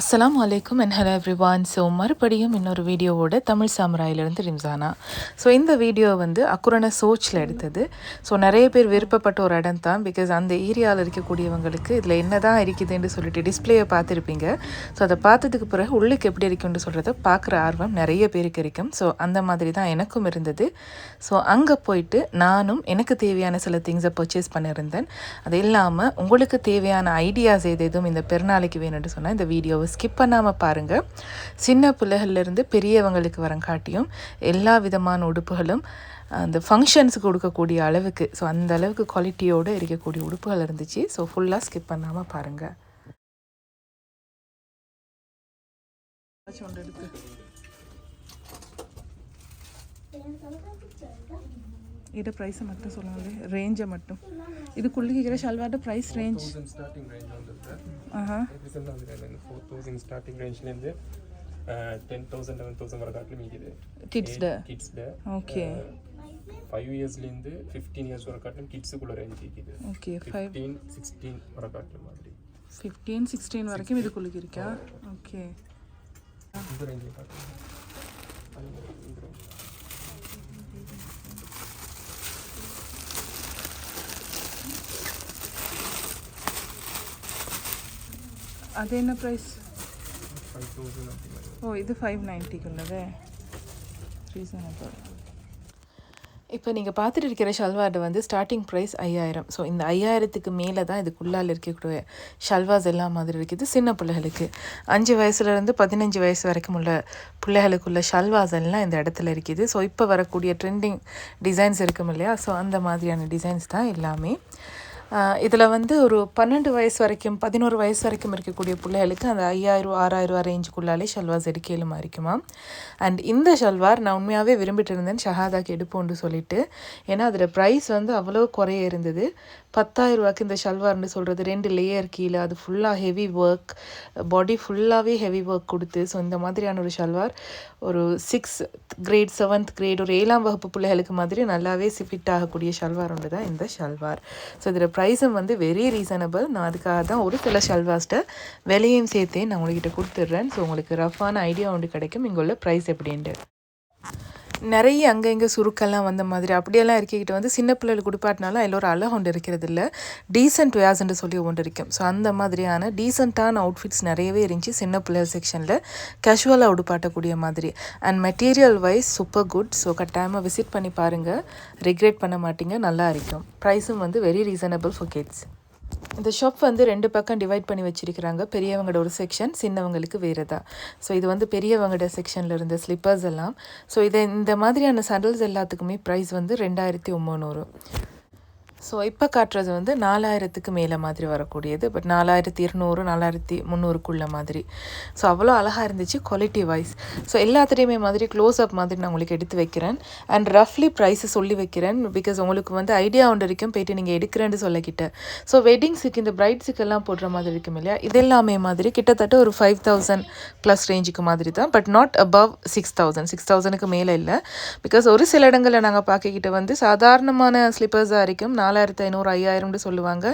அஸ்லாம் அலைக்கும் and hello everyone so மறுபடியும் இன்னொரு வீடியோவோட தமிழ் சாமுராயிலிருந்து ரிம்சானா. ஸோ இந்த வீடியோ வந்து அக்குரண சோச்சில் எடுத்தது. ஸோ நிறைய பேர் விருப்பப்பட்ட ஒரு இடம் தான். பிகாஸ் அந்த ஏரியாவில் இருக்கக்கூடியவங்களுக்கு இதில் என்ன தான் இருக்குதுன்னு சொல்லிட்டு டிஸ்பிளேயை பார்த்துருப்பீங்க. ஸோ அதை பார்த்ததுக்கு பிறகு உள்ளுக்கு எப்படி இருக்குன்னு சொல்கிறத பார்க்குற ஆர்வம் நிறைய பேருக்கு இருக்கும். ஸோ அந்த மாதிரி தான் எனக்கும் இருந்தது. ஸோ அங்கே போயிட்டு நானும் எனக்கு தேவையான சில திங்ஸை பர்ச்சேஸ் பண்ணியிருந்தேன். அது இல்லாமல் உங்களுக்கு தேவையான ஐடியாஸ் எது எதுவும் இந்த பெருநாளைக்கு வேணும்னு சொன்னால் இந்த வீடியோவை ஸ்கிப் பண்ணாமல் பாருங்கள் சின்ன பிள்ளைகள்லேருந்து பெரியவங்களுக்கு வரங்காட்டியும் எல்லா விதமான உடுப்புகளும் அந்த ஃபங்க்ஷன்ஸுக்கு கொடுக்கக்கூடிய அளவுக்கு ஸோ அந்த அளவுக்கு குவாலிட்டியோடு இருக்கக்கூடிய உடுப்புகள் இருந்துச்சு. ஸோ ஃபுல்லாக ஸ்கிப் பண்ணாமல் பாருங்கள் ஒன்று எடுத்து இது ப்ரைஸை மட்டும் சொல்லுங்களே ரேஞ்சை மட்டும். இதுக்குள்ளே இருக்கிற ஷல்வார்ட ப்ரைஸ் ரேஞ்ச் ஆஹா. வந்து ஃபோர் தௌசண்ட் ஸ்டார்டிங் ரேஞ்ச்லேருந்து டென் தௌசண்ட் லெவன் தௌசண்ட் வர காட்டிலும் மீதிது கிட்ஸ்ட கிட்ஸில் ஓகே ஃபைவ் இயர்ஸ்லேருந்து ஃபிஃப்டீன் இயர்ஸ் வர காட்டிலும் கிட்ஸுக்குள்ள ரேஞ்ச் இருக்குது ஓகே ஃபிஃப்டீன் சிக்ஸ்டீன் வர காட்டிலும் மாதிரி. ஃபிஃப்டீன் சிக்ஸ்டீன் வரைக்கும் இதுக்குள்ளுக்கு இருக்கா ஓகே இந்த ரேஞ்சில் காட்டுங்க அது இந்த range. அது என்ன ப்ரைஸ் ஓ இது ஃபைவ் நைன்ட்டிக்குள்ளதே ரீசனபிள் இப்போ நீங்கள் பார்த்துட்டு இருக்கிற ஷல்வார்டு வந்து ஸ்டார்டிங் ப்ரைஸ் ஐயாயிரம். ஸோ இந்த ஐயாயிரத்துக்கு மேலே தான் இதுக்குள்ளால் இருக்கக்கூடிய ஷல்வாஸ் எல்லாம் மாதிரி இருக்குது சின்ன பிள்ளைகளுக்கு. அஞ்சு வயசுலேருந்து பதினஞ்சு வயசு வரைக்கும் உள்ள பிள்ளைகளுக்குள்ள ஷல்வாஸ் எல்லாம் இந்த இடத்துல இருக்குது. ஸோ இப்போ வரக்கூடிய ட்ரெண்டிங் டிசைன்ஸ் இருக்கும் இல்லையா? ஸோ அந்த மாதிரியான டிசைன்ஸ் தான் எல்லாமே. இதில் வந்து ஒரு பன்னெண்டு வயசு வரைக்கும் பதினோரு வயசு வரைக்கும் இருக்கக்கூடிய பிள்ளைகளுக்கு அந்த ஐயாயிரம் ஆறாயிரம் ரூபா ரேஞ்சுக்குள்ளாலே ஷல்வாஸ் எடுக்கலுமா இருக்குமா அண்ட் இந்த ஷல்வார் நான் உண்மையாகவே விரும்பிட்டு இருந்தேன் ஷஹாதாக்கு எடுப்போம்னு சொல்லிட்டு. ஏன்னா அதில் ப்ரைஸ் வந்து அவ்வளோ குறைய இருந்தது. பத்தாயிரம் ரூபாய்க்கு இந்த ஷல்வார்னு சொல்கிறது ரெண்டு லேயர் கீழே அது ஃபுல்லாக ஹெவி ஒர்க் பாடி ஃபுல்லாகவே ஹெவி ஒர்க் கொடுத்து ஸோ இந்த மாதிரியான ஒரு ஷல்வார் ஒரு சிக்ஸ் கிரேட் செவன்த் கிரேட் ஒரு ஏழாம் வகுப்பு பிள்ளைகளுக்கு மாதிரி நல்லாவே ஃபிட் ஆகக்கூடிய ஷல்வார் ஒன்று தான் இந்த ஷல்வார் ஸோ இதில் ப்ரைஸும் வந்து வெரி ரீசனபிள் நான் அதுக்காக தான் ஒரு சில ஷல்வார்ஸ்ட்டை விலையும் சேர்த்தே நான் உங்கள்கிட்ட கொடுத்துட்றேன். ஸோ உங்களுக்கு ரஃபான ஐடியா ஒன்று கிடைக்கும். இங்கே உள்ள ப்ரைஸ் எப்படின்ட்டு. நிறைய அங்கே இங்கே சுருக்கெல்லாம் வந்த மாதிரி அப்படியெல்லாம் இருக்கிக்கிட்டு வந்து சின்ன பிள்ளைகளுக்கு கொடுப்பாட்டினாலும் அதில் ஒரு அழகு ஒன்று இருக்கிறது இல்லை டீசென்ட் வேர்ஸ்ன்னு சொல்லி ஒன்று இருக்கும் ஸோ அந்த மாதிரியான டீசெண்டான அவுட்ஃபிட்ஸ் நிறையவே இருந்துச்சு சின்ன பிள்ளைகள் செக்ஷனில் கேஷுவலாக உடுப்பாட்டக்கூடிய மாதிரி. And material wise super good so கட்டாயமாக விசிட் பண்ணி பாருங்கள் ரிக்ரெட் பண்ண மாட்டீங்க. நல்லா இருக்கும். ப்ரைஸும் வந்து வெரி ரீசனபிள் ஃபார் கிட்ஸ் இந்த ஷாப் வந்து ரெண்டு பக்கம் டிவைட் பண்ணி வச்சிருக்கிறாங்க. பெரியவங்களோட ஒரு செக்ஷன் சின்னவங்களுக்கு வேறு தான் ஸோ இது வந்து பெரியவங்களோட செக்ஷனில் இருந்த ஸ்லிப்பர்ஸ் எல்லாம். ஸோ இதை இந்த மாதிரியான சண்டல்ஸ் எல்லாத்துக்குமே ப்ரைஸ் வந்து ரெண்டாயிரத்தி ஒம்பநூறு ஸோ இப்போ காட்டுறது வந்து நாலாயிரத்துக்கு மேலே மாதிரி வரக்கூடியது. பட் நாலாயிரத்தி இருநூறு நாலாயிரத்தி முந்நூறுக்குள்ள மாதிரி. ஸோ அவ்வளோ அழகாக இருந்துச்சு குவாலிட்டி வைஸ் ஸோ எல்லாத்துலேயுமே மாதிரி க்ளோஸ் அப் மாதிரி நான் உங்களுக்கு எடுத்து வைக்கிறேன். அண்ட் ரஃப்லி ப்ரைஸை சொல்லி வைக்கிறேன். பிகாஸ் உங்களுக்கு வந்து ஐடியா ஒன்று வரைக்கும் போயிட்டு நீங்கள் எடுக்கிறேன்னு சொல்லக்கிட்ட. ஸோ வெட்டிங்ஸுக்கு இந்த பிரைட்ஸுக்கு எல்லாம் போடுற மாதிரி இருக்கும் இல்லையா? இது எல்லாமே மாதிரி கிட்டத்தட்ட ஒரு ஃபைவ் தௌசண்ட் ப்ளஸ் ரேஞ்சுக்கு மாதிரி தான். But not above six thousand six தௌசண்ட்க்கு மேலே இல்லை. பிகாஸ் ஒரு சில இடங்களில் நாங்கள் பார்க்கிக்கிட்ட வந்து சாதாரணமான ஸ்லிப்பர்ஸாக இருக்கும் நாலாயிரத்து ஐநூறு ஐயாயிரம்னு சொல்லுவாங்க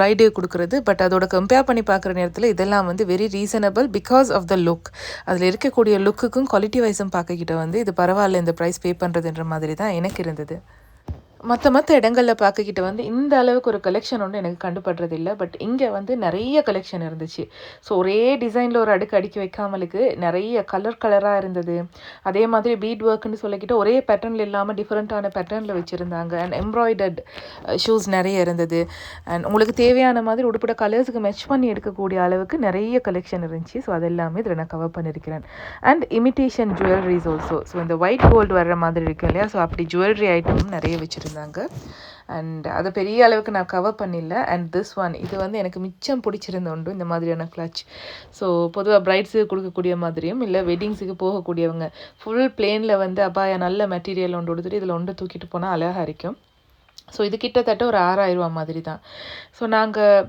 ப்ரைடே கொடுக்குறது. பட் அதோட கம்பேர் பண்ணி பார்க்குற நேரத்தில் இதெல்லாம் வந்து very reasonable because of the look அதில் இருக்கக்கூடிய லுக்குக்கும் குவாலிட்டி வைஸும் பார்க்கக்கிட்ட வந்து இது பரவாயில்ல இந்த ப்ரைஸ் பே பண்ணுறதுன்ற மாதிரி தான் எனக்கு இருந்தது. மற்ற மற்ற இடங்களில் பார்க்கக்கிட்ட வந்து இந்த அளவுக்கு ஒரு கலெக்ஷன் ஒன்று எனக்கு கண்டுபடுறது இல்லை பட் இங்கே வந்து நிறைய கலெக்ஷன் இருந்துச்சு. ஸோ ஒரே டிசைனில் ஒரு அடுக்கு அடுக்கி வைக்காமலுக்கு நிறைய கலர் கலராக இருந்தது. அதே மாதிரி பீட் ஒர்க்குன்னு சொல்லிக்கிட்டு ஒரே பேட்டர்னில் இல்லாமல் டிஃப்ரெண்ட்டான பேட்டர்னில் வச்சுருந்தாங்க. அண்ட் எம்ப்ராய்டர்ட் ஷூஸ் நிறைய இருந்தது. அண்ட் உங்களுக்கு தேவையான மாதிரி உடுப்பிட கலர்ஸுக்கு மெச் பண்ணி எடுக்கக்கூடிய அளவுக்கு நிறைய கலெக்ஷன் இருந்துச்சு. ஸோ அதெல்லாமே இதில் நான் கவர் பண்ணியிருக்கிறேன் and imitation jewelleries also so இந்த ஒயிட் கோல்டு வர்ற மாதிரி இருக்கு இல்லையா? ஸோ அப்படி ஜுவல்லரி ஐட்டமும் நிறைய வச்சுருக்கேன் வச்சுருந்தாங்க. அண்ட் அதை பெரிய அளவுக்கு நான் கவர் பண்ணிடல அண்ட் திஸ் ஒன் இது வந்து எனக்கு மிச்சம் பிடிச்சிருந்த உண்டு இந்த மாதிரியான கிளச் ஸோ பொதுவாக பிரைட்ஸுக்கு கொடுக்கக்கூடிய மாதிரியும் இல்லை வெட்டிங்ஸுக்கு போகக்கூடியவங்க ஃபுல் பிளேனில் வந்து அப்பா நல்ல மெட்டீரியல் ஒன்று கொடுத்துட்டு இதில் ஒன்று தூக்கிட்டு போனால் அழகாக இருக்கும் ஸோ இது கிட்டத்தட்ட ஒரு ஆறாயிரம் ரூபா மாதிரி தான் ஸோ நாங்கள்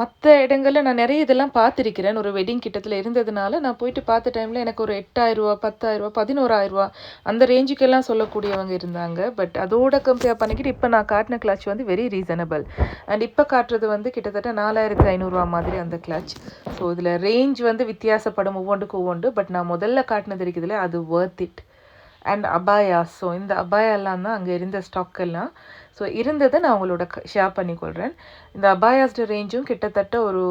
மற்ற இடங்களில் நான் நிறைய இதெல்லாம் பார்த்துருக்கிறேன். ஒரு வெட்டிங் கிட்டத்தில் இருந்ததுனால நான் போயிட்டு பார்த்த டைமில் எனக்கு ஒரு எட்டாயிரரூவா பத்தாயிரரூவா பதினோராயிரரூவா அந்த ரேஞ்சுக்கெல்லாம் சொல்லக்கூடியவங்க இருந்தாங்க. பட் அதோட கம்பேர் பண்ணிக்கிட்டு இப்போ நான் காட்டின கிளாச் வந்து வெரி ரீசனபிள் அண்ட் இப்போ காட்டுறது வந்து கிட்டத்தட்ட நாலாயிரத்து ஐநூறுரூவா மாதிரி அந்த கிளாச் ஸோ இதில் ரேஞ்ச் வந்து வித்தியாசப்படும் ஒவ்வொன்றுக்கு ஒவ்வொன்று. பட் நான் முதல்ல காட்டினது இருக்குதுல அது worth இட் அண்ட் அபாயா. ஸோ இந்த அபாயாலாம் தான் அங்கே இருந்த ஸ்டாக்கெல்லாம் ஸோ இருந்ததை நான் உங்களோட ஷேர் பண்ணிக்கொள்கிறேன் இந்த அபாயாஸ்ட ரேஞ்சும் கிட்டத்தட்ட ஒரு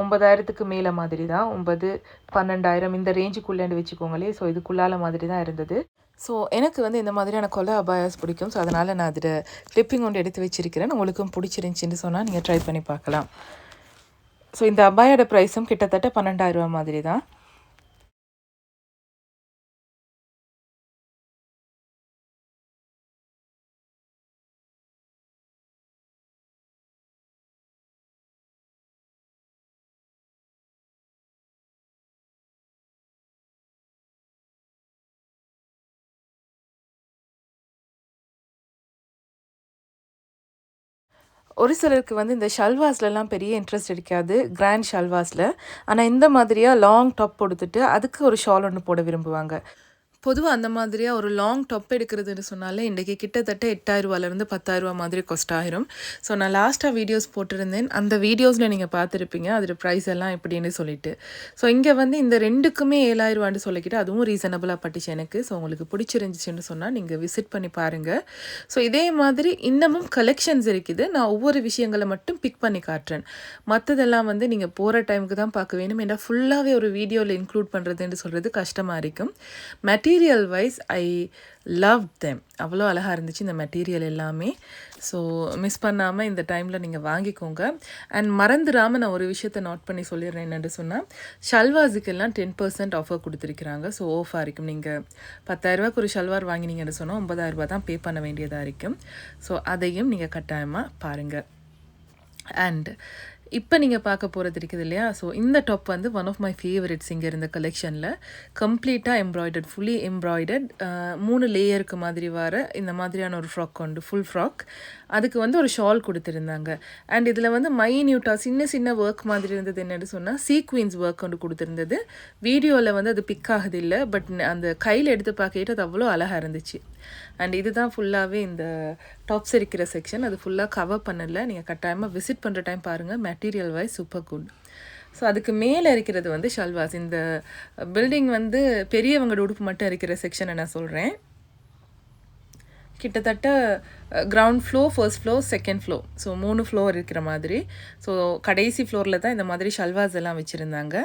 ஒன்பதாயிரத்துக்கு மேலே மாதிரி தான் ஒன்பது பன்னெண்டாயிரம் இந்த ரேஞ்சுக்குள்ளேன்னு வச்சுக்கோங்களே ஸோ இதுக்குள்ளால மாதிரி தான் இருந்தது. ஸோ எனக்கு வந்து இந்த மாதிரியான கொலை அபாயாஸ் பிடிக்கும். ஸோ அதனால் நான் அதில் கிளிப்பிங் ஒன்று எடுத்து வச்சிருக்கிறேன். உங்களுக்கும் பிடிச்சிருந்துச்சின்னு சொன்னால் நீங்கள் ட்ரை பண்ணி பார்க்கலாம். ஸோ இந்த அபாயோட ப்ரைஸும் கிட்டத்தட்ட பன்னெண்டாயிரம் ரூபா மாதிரி தான் ஒரு சிலருக்கு வந்து இந்த ஷல்வாஸ்லலாம் பெரிய இன்ட்ரெஸ்ட் இருக்காது கிராண்ட் ஷல்வாஸில். ஆனால் இந்த மாதிரியாக லாங் டாப் கொடுத்துட்டு அதுக்கு ஒரு ஷால் ஒன்று போட விரும்புவாங்க. பொதுவாக அந்த மாதிரியாக ஒரு லாங் டாப் எடுக்கிறதுன்னு சொன்னாலே இன்றைக்கி கிட்டத்தட்ட எட்டாயிரரூவாலேருந்து பத்தாயிரரூவா மாதிரி கொஸ்ட் ஆயிரும். ஸோ நான் லாஸ்ட்டாக வீடியோஸ் போட்டிருந்தேன். அந்த வீடியோஸில் நீங்கள் பார்த்துருப்பீங்க. அதோட ப்ரைஸ் எல்லாம் எப்படின்னு சொல்லிட்டு. ஸோ இங்கே வந்து இந்த ரெண்டுக்குமே ஏழாயிரரூவான்னு சொல்லிக்கிட்டு அதுவும் ரீசனபிளாக பட்டுச்சு எனக்கு. ஸோ உங்களுக்கு பிடிச்சிருந்துச்சின்னு சொன்னால் நீங்கள் விசிட் பண்ணி பாருங்கள் ஸோ இதே மாதிரி இன்னமும் கலெக்ஷன்ஸ் இருக்குது. நான் ஒவ்வொரு விஷயங்களை மட்டும் பிக் பண்ணி காட்டுறேன். மற்றதெல்லாம் வந்து நீங்கள் போகிற டைமுக்கு தான் பார்க்க வேணும். ஏன்னா ஃபுல்லாகவே ஒரு வீடியோவில் இன்க்ளூட் பண்ணுறதுன்னு சொல்கிறது கஷ்டமாக இருக்கும். Material material wise I love them அவ்வளோ அழகாக இருந்துச்சு இந்த மெட்டீரியல் எல்லாமே. ஸோ மிஸ் பண்ணாமல் இந்த டைமில் நீங்கள் வாங்கிக்கோங்க. அண்ட் மறந்துடாமல் நான் ஒரு விஷயத்தை நோட் பண்ணி சொல்லிடுறேன் என்னென்னு சொன்னால் ஷல்வாஸுக்கெல்லாம் டென் பர்சன்ட் ஆஃபர் கொடுத்துருக்குறாங்க. ஸோ ஆஃபாக இருக்கும். நீங்கள் பத்தாயிரரூபாக்கு ஒரு ஷல்வார் வாங்கினீங்கன்னு சொன்னால் ஒன்பதாயிரரூபா தான் பே பண்ண வேண்டியதாக இருக்கும். ஸோ அதையும் நீங்கள் கட்டாயமாக பாருங்கள் அண்ட் இப்போ நீங்கள் பார்க்க போகிறது இருக்குது இல்லையா? ஸோ இந்த டாப் வந்து ஒன் ஆஃப் மை ஃபேவரட்ஸ் இங்கே இருந்த கலெக்ஷனில் கம்ப்ளீட்டாக எம்ப்ராய்டர்ட் ஃபுல்லி எம்ப்ராய்டர்ட் மூணு லேயருக்கு மாதிரி வர இந்த மாதிரியான ஒரு ஃப்ராக் கொண்டு ஃபுல் ஃப்ராக் அதுக்கு வந்து ஒரு ஷால் கொடுத்துருந்தாங்க. அண்ட் இதில் வந்து மைன்யூட்டாக சின்ன சின்ன ஒர்க் மாதிரி இருந்தது என்னென்னு சொன்னால் சீக்வீன்ஸ் ஒர்க் கொண்டு கொடுத்துருந்தது. வீடியோவில் வந்து அது பிக் ஆகுது இல்லை பட் அந்த கையில் எடுத்து பார்க்கிட்டு அது அவ்வளோ அழகாக இருந்துச்சு. அண்ட் இதுதான் ஃபுல்லாகவே இந்த டாப்ஸ் இருக்கிற செக்ஷன் அது ஃபுல்லாக கவர் பண்ணலை. நீங்கள் கட்டாயமாக விசிட் பண்ணுற டைம் பாருங்கள் material wise super good so அதுக்கு மேலே இருக்கிறது வந்து ஷல்வாஸ். இந்த பில்டிங் வந்து பெரியவங்களோட உடுப்பு மட்டும் இருக்கிற செக்ஷனை நான் சொல்கிறேன் கிட்டத்தட்ட ground floor first floor second floor so மூணு ஃப்ளோர் இருக்கிற மாதிரி. ஸோ கடைசி ஃப்ளோரில் தான் இந்த மாதிரி ஷல்வாஸ் எல்லாம் வச்சுருந்தாங்க.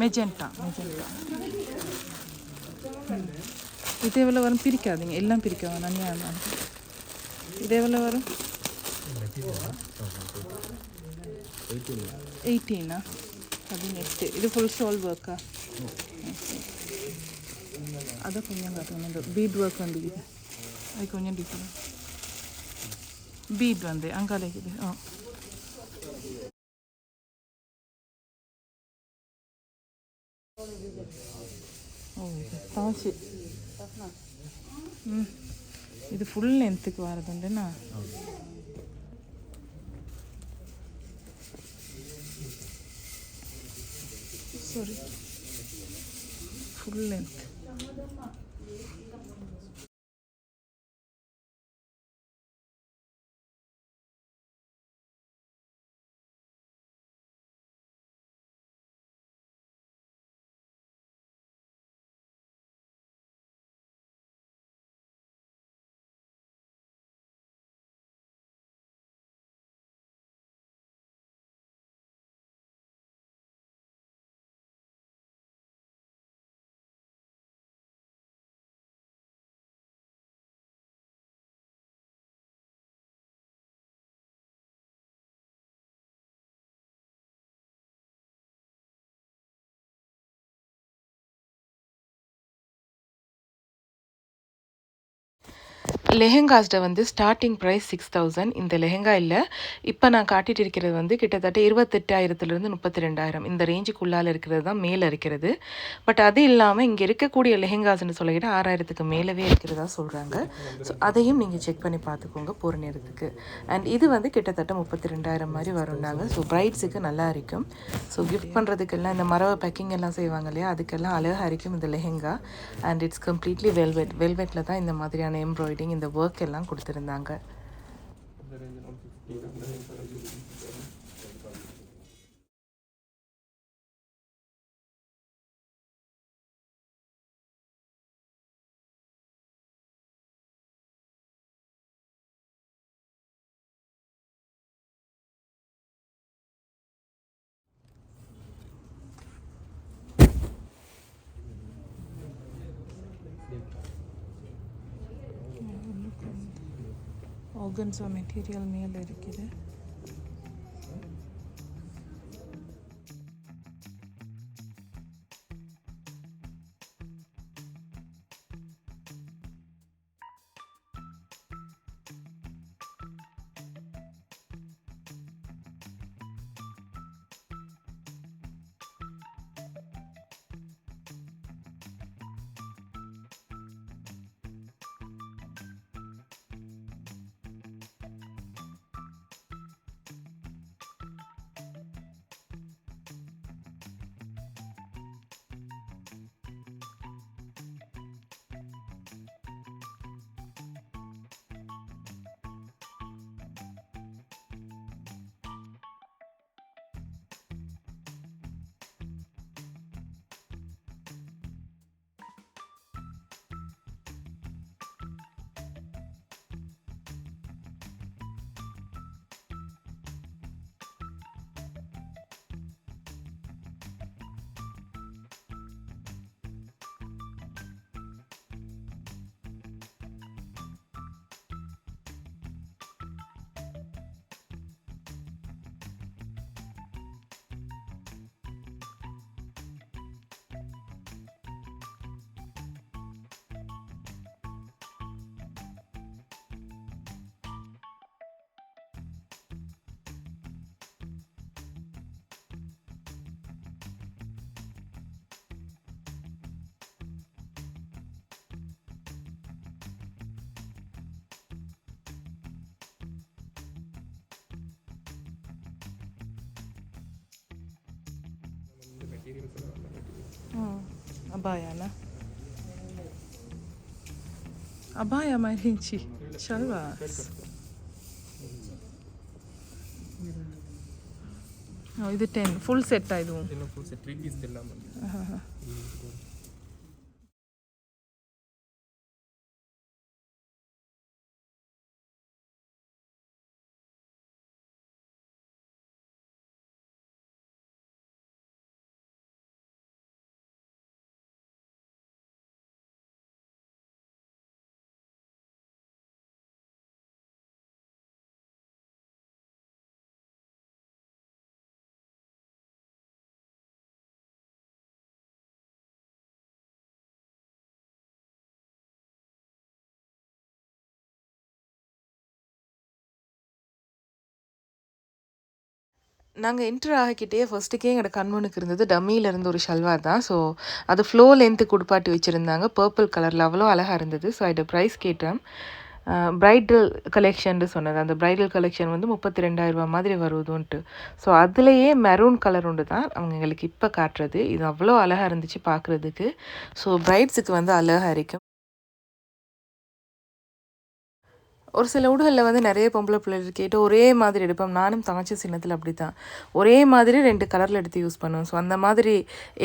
மெஜெண்டா மெஜெண்டா இது எவ்வளோ வரும் பிரிக்காதீங்க எல்லாம் பிரிக்க வேணாம் நீ அதான் இது எவ்வளோ வரும் எயிட்டீனா பதினெட்டு இது ஃபுல் ஸ்டால் ஒர்க்கா அதை கொஞ்சம் காட்டுங்க இந்த பீட் ஒர்க் வந்து இது அது கொஞ்சம் டிஃப்ரெண்ட் பீட் வந்து அங்கால இருக்குது ஆ தாச்சு ம். இது ஃபுல் லென்த்துக்கு வரதுண்டுண்ணா சாரி ஃபுல் லென்த் லெஹெங்காஸ்ட வந்து ஸ்டார்டிங் ப்ரைஸ் சிக்ஸ் தௌசண்ட் இந்த லெஹெங்கா இல்லை. இப்போ நான் காட்டிட்டு இருக்கிறது வந்து கிட்டத்தட்ட இருபத்தெட்டாயிரத்துலேருந்து முப்பத்தி ரெண்டாயிரம் இந்த ரேஞ்சுக்குள்ளால் இருக்கிறது தான் மேலே இருக்கிறது. பட் அது இல்லாமல் இங்கே இருக்கக்கூடிய லெஹெங்காஸ்ன்னு சொல்லிக்கிட்டு ஆறாயிரத்துக்கு மேலவே இருக்கிறதா சொல்கிறாங்க ஸோ அதையும் நீங்கள் செக் பண்ணி பார்த்துக்கோங்க போகிற நேரத்துக்கு. அண்ட் இது வந்து கிட்டத்தட்ட முப்பத்தி ரெண்டாயிரம் மாதிரி வரும்னாங்க ஸோ ப்ரைட்ஸுக்கு நல்லா இருக்கும். ஸோ கிஃப்ட் பண்ணுறதுக்கெல்லாம் இந்த மரவ பேக்கிங் எல்லாம் செய்வாங்க இல்லையா? அதுக்கெல்லாம் அழகாக இருக்கும் இந்த lehenga. And it's completely velvet வெல்வெட்டில் தான் இந்த மாதிரியான எம்ப்ராய்டிங் இந்த ஒர்க் எல்லாம் கொடுத்துருந்தாங்க. இந்த மெட்டீரியல் மேலே இருக்குது. ಅಭಾಯನ? ಅಭಾಯ ಮೈರಿಂಚಿ ಶಲ್ವಾಸ್ ಇದು ಟೆನ್ ಫುಲ್ ಸೆಟ್ ಇದು? ಫುಲ್ ಸೆಟ್ ಹಾಂ ಹಾಂ. நாங்கள் என்ட்ரு ஆகிக்கிட்டே ஃபர்ஸ்ட்டுக்கே எங்களோட கண்முனுக்கு இருந்தது டம்மியில் இருந்த ஒரு ஷல்வார் தான். ஸோ அது ஃப்ளோ லென்த்து குடுப்பாட்டி வச்சுருந்தாங்க. பர்பிள் கலரில் அவ்வளோ அழகாக இருந்தது. ஸோ அதோட ப்ரைஸ் கேட்டேன். ப்ரைடல் கலெக்ஷன் சொன்னது. அந்த ப்ரைடல் கலெக்ஷன் வந்து முப்பத்தி ரெண்டாயிரரூபா மாதிரி வருதுன்ட்டு. ஸோ அதுலேயே மெரூன் கலர் ஒன்று தான் அவங்க எங்களுக்கு இப்போ காட்டுறது. இது அவ்வளோ அழகாக இருந்துச்சு பார்க்குறதுக்கு ஸோ பிரைட்ஸுக்கு வந்து அழகாக இருக்கும். ஒரு சில ஊடுகளில் வந்து நிறைய பொம்பளை பிள்ளைகள் கேட்டு ஒரே மாதிரி எடுப்போம். நானும் தங்கச்சி சின்னத்தில் அப்படி தான் ஒரே மாதிரி ரெண்டு கலரில் எடுத்து யூஸ் பண்ணுவோம் ஸோ அந்த மாதிரி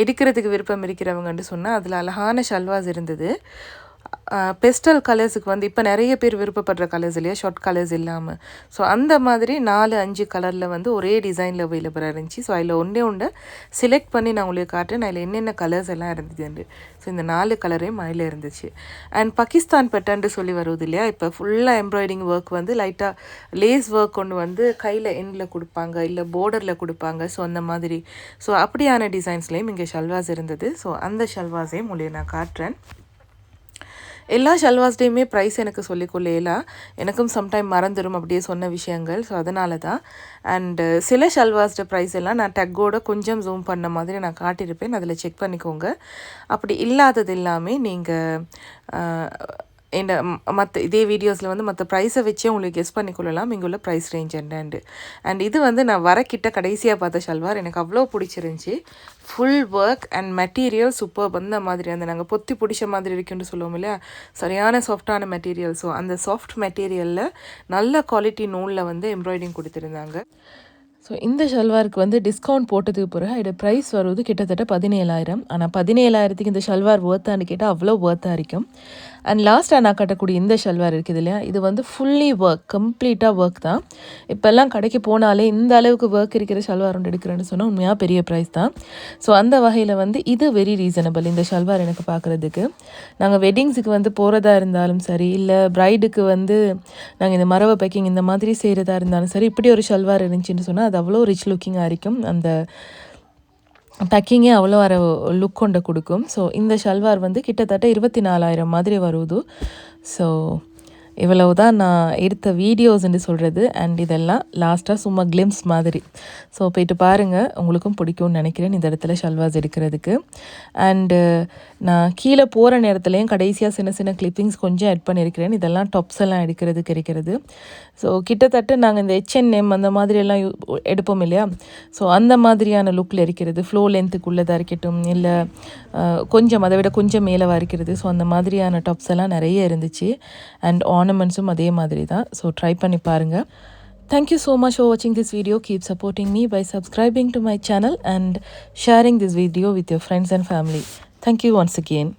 எடுக்கிறதுக்கு விருப்பம் இருக்கிறவங்கன்ட்டு சொன்னால் அதில் அழகான ஷல்வாஸ் இருந்தது. பெஸ்டல் கலர்ஸுக்கு வந்து இப்போ நிறைய பேர் விருப்பப்படுற கலர்ஸ் இல்லையா? ஷார்ட் கலர்ஸ் இல்லாமல் ஸோ அந்த மாதிரி நாலு அஞ்சு கலரில் வந்து ஒரே டிசைனில் அவைலபிளாக இருந்துச்சு. ஸோ அதில் ஒன்றே ஒன்று செலக்ட் பண்ணி நான் உங்களுக்கு காட்டுறேன். அதில் என்னென்ன கலர்ஸ் எல்லாம் இருந்தது ஸோ இந்த நாலு கலரையும் அதில் இருந்துச்சு. அண்ட் பாகிஸ்தான் பெட்டன்ட்டு சொல்லி வருவது இல்லையா? இப்போ ஃபுல்லாக எம்ப்ராய்டிங் ஒர்க் வந்து லைட்டாக லேஸ் ஒர்க் கொண்டு வந்து கையில் எண்டில் கொடுப்பாங்க. இல்லை போர்டரில் கொடுப்பாங்க. ஸோ அந்த மாதிரி. ஸோ அப்படியான டிசைன்ஸ்லேயும் இங்கே ஷல்வாஸ் இருந்தது. ஸோ அந்த ஷல்வாஸையும் உங்களுக்கு நான் காட்டுறேன். எல்லா ஷல்வாஸ்டையுமே ப்ரைஸ் எனக்கு சொல்லிக்கொள்ளேலா எனக்கும் சம்டைம் மறந்துடும் அப்படியே சொன்ன விஷயங்கள். ஸோ அதனால தான் அண்டு uh, சில ஷல்வாஸ் ப்ரைஸ் எல்லாம் நான் டக்கோட கொஞ்சம் ஜூம் பண்ண மாதிரி நான் காட்டியிருப்பேன். அதில் செக் பண்ணிக்கோங்க. அப்படி இல்லாதது எல்லாமே நீங்கள் uh, இந்த மற்ற இதே வீடியோஸில் வந்து மற்ற ப்ரைஸை வச்சே உங்களுக்கு கெஸ் பண்ணிக்கொள்ளலாம். இங்கே உள்ள ப்ரைஸ் ரேஞ்ச் என்னண்டு அண்ட் இது வந்து நான் வரக்கிட்ட கடைசியாக பார்த்த ஷல்வார். எனக்கு அவ்வளோ பிடிச்சிருந்துச்சி. Full work and material super அந்த மாதிரி. அந்த நாங்கள் பொத்தி பிடிச்ச மாதிரி இருக்குன்னு சொல்லுவோம் இல்லையா? சரியான சாஃப்டான மெட்டீரியல் ஸோ அந்த சாஃப்ட் மெட்டீரியலில் நல்ல குவாலிட்டி நூலில் வந்து எம்ப்ராய்டிங் கொடுத்துருந்தாங்க. ஸோ இந்த ஷல்வாருக்கு வந்து டிஸ்கவுண்ட் போட்டதுக்கு பிறகு இதோட ப்ரைஸ் வருவது கிட்டத்தட்ட பதினேழாயிரம். ஆனால் பதினேழாயிரத்துக்கு இந்த ஷல்வார் ஒர்த்தான்னு கேட்டால் அவ்வளோ ஒர்த்தாக இருக்கும். அண்ட் லாஸ்ட்டாக நான் கட்டக்கூடிய இந்த ஷல்வார் இருக்குது இல்லையா? இது வந்து ஃபுல்லி ஒர்க் கம்ப்ளீட்டாக ஒர்க் தான். இப்போல்லாம் கடைக்கு போனாலே இந்த அளவுக்கு ஒர்க் இருக்கிற ஷல்வார் ஒன்று எடுக்கிறேன்னு சொன்னால் உண்மையாக பெரிய ப்ரைஸ் தான். ஸோ அந்த வகையில் வந்து இது வெரி ரீசனபிள் இந்த ஷல்வார் எனக்கு பார்க்குறதுக்கு நாங்கள் வெட்டிங்ஸுக்கு வந்து போகிறதா இருந்தாலும் சரி இல்லை ப்ரைடுக்கு வந்து நாங்கள் இந்த மரவ பேக்கிங் இந்த மாதிரி செய்கிறதா இருந்தாலும் சரி இப்படி ஒரு ஷல்வார் இருந்துச்சுன்னு சொன்னால் அது அவ்வளோ ரிச் லுக்கிங்காக இருக்கும். அந்த பேக்கிங்கே அவ்வளோ வர லுக் கொண்டு கொடுக்கும். ஸோ இந்த ஷல்வார் வந்து கிட்டத்தட்ட இருபத்தி நாலாயிரம் மாதிரி வருது. ஸோ இவ்வளவு தான் நான் எடுத்த வீடியோஸ்ன்னு சொல்கிறது அண்ட் இதெல்லாம் லாஸ்ட்டாக சும்மா கிளிம்ஸ் மாதிரி. ஸோ போயிட்டு பாருங்கள் உங்களுக்கும் பிடிக்கும்னு நினைக்கிறேன். இந்த இடத்துல ஷல்வாஸ் எடுக்கிறதுக்கு. அண்டு நான் கீழே போகிற நேரத்துலையும் கடைசியாக சின்ன சின்ன கிளிப்பிங்ஸ் கொஞ்சம் ஆட் பண்ணியிருக்கிறேன். இதெல்லாம் டாப்ஸ் எல்லாம் எடுக்கிறதுக்கு இருக்கிறது ஸோ கிட்டத்தட்ட நாங்கள் இந்த ஹெச்என்எம் அந்த மாதிரி எல்லாம் யூ எடுப்போம் இல்லையா? ஸோ அந்த மாதிரியான லுக்கில் இருக்கிறது. ஃப்ளோ லென்த்துக்குள்ளதாக இருக்கட்டும் இல்லை கொஞ்சம் அதை விட கொஞ்சம் மேலவாக இருக்கிறது. ஸோ அந்த மாதிரியான டாப்ஸ் எல்லாம் நிறைய இருந்துச்சு. அண்ட் ஆன் ஆர்னமெண்ட்ஸும் அதே மாதிரி தான் ஸோ ட்ரை பண்ணி பாருங்கள் thank you so much for வாட்சிங் this video keep supporting me by subscribing to my channel and sharing this video with your friends and family thank you once again